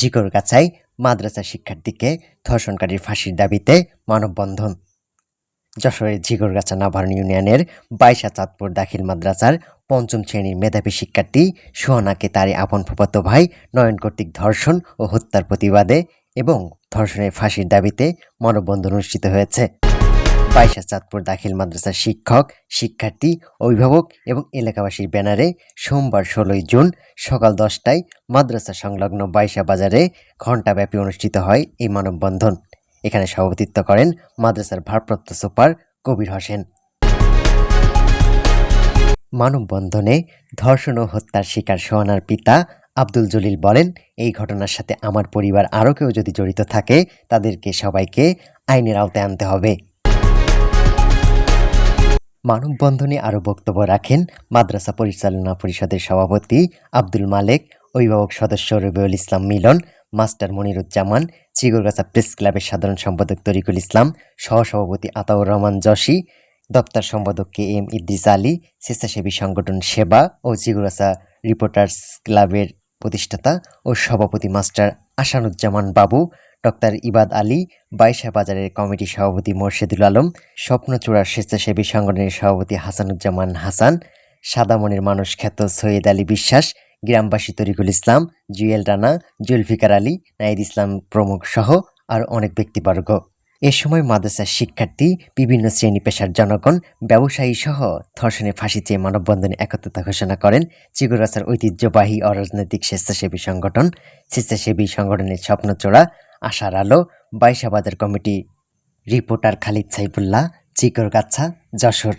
জিকরগাছায় মাদ্রাসা শিক্ষার্থীকে ধর্ষণকারীর ফাঁসির দাবিতে মানববন্ধন। যশোরের ঝিগরগাছা নাভারণ ইউনিয়নের বাইশা চাঁদপুর দাখিল মাদ্রাসার পঞ্চম শ্রেণির মেধাবী শিক্ষার্থী সোহানাকে তারই আপন ফুপাত ভাই নয়ন কর্তৃক ধর্ষণ ও হত্যার প্রতিবাদে এবং ধর্ষণের ফাঁসির দাবিতে মানববন্ধন অনুষ্ঠিত হয়েছে। বাইশা চাঁদপুর দাখিল মাদ্রাসার শিক্ষক, শিক্ষার্থী, অভিভাবক এবং এলাকাবাসীর ব্যানারে সোমবার ষোলোই জুন সকাল দশটায় মাদ্রাসা সংলগ্ন বাইশা বাজারে ঘণ্টাব্যাপী অনুষ্ঠিত হয় এই মানববন্ধন। এখানে সভাপতিত্ব করেন মাদ্রাসার ভারপ্রাপ্ত সুপার কবির হোসেন। মানববন্ধনে ধর্ষণ ও হত্যার শিকার সোহানার পিতা আব্দুল জলিল বলেন, এই ঘটনার সাথে আমার পরিবার আরও কেউ যদি জড়িত থাকে, তাদেরকে সবাইকে আইনের আওতায় আনতে হবে। মানববন্ধনে আরও বক্তব্য রাখেন মাদ্রাসা পরিচালনা পরিষদের সভাপতি আব্দুল মালেক, অভিভাবক সদস্য রবিউল ইসলাম মিলন, মাস্টার মনিরুজ্জামান চিগুরগাছা প্রেস ক্লাবের সাধারণ সম্পাদক তরিকুল ইসলাম, সহসভাপতি আতাউর রহমান জশি, দপ্তর সম্পাদক কে এম ইদ্রিস আলী, স্বেচ্ছাসেবী সংগঠন সেবা ও চিগুরগাছা রিপোর্টার্স ক্লাবের প্রতিষ্ঠাতা ও সভাপতি মাস্টার আসানুজ্জামান বাবু ডক্টর ইবাদ আলী বাইশা বাজারের কমিটি সভাপতি মোর্শেদুল আলম, স্বপ্নচূড়ার স্বেচ্ছাসেবী সংগঠনের সভাপতি হাসানুজ্জামান হাসান, সাদামনের মানুষ খ্যাত সৈয়দ আলী বিশ্বাস, গ্রামবাসী তরিকুল ইসলাম, জুয়েল রানা, জুলফিকার আলী, নাইদ ইসলাম প্রমুখ সহ আর অনেক ব্যক্তিবর্গ। এ সময় মাদ্রাসার শিক্ষার্থী, বিভিন্ন শ্রেণি পেশার জনগণ, ব্যবসায়ী সহ ধর্ষণে ফাঁসি চেয়ে মানববন্ধনে একত্রতা ঘোষণা করেন চিগুরাসার ঐতিহ্যবাহী অরাজনৈতিক স্বেচ্ছাসেবী সংগঠন। স্বেচ্ছাসেবী সংগঠনের স্বপ্নচোড়া আশার আলো বাইশাবাদের কমিটি। রিপোর্টার খালিদ সাইফুল্লাহ চিকরগাছা যশোর।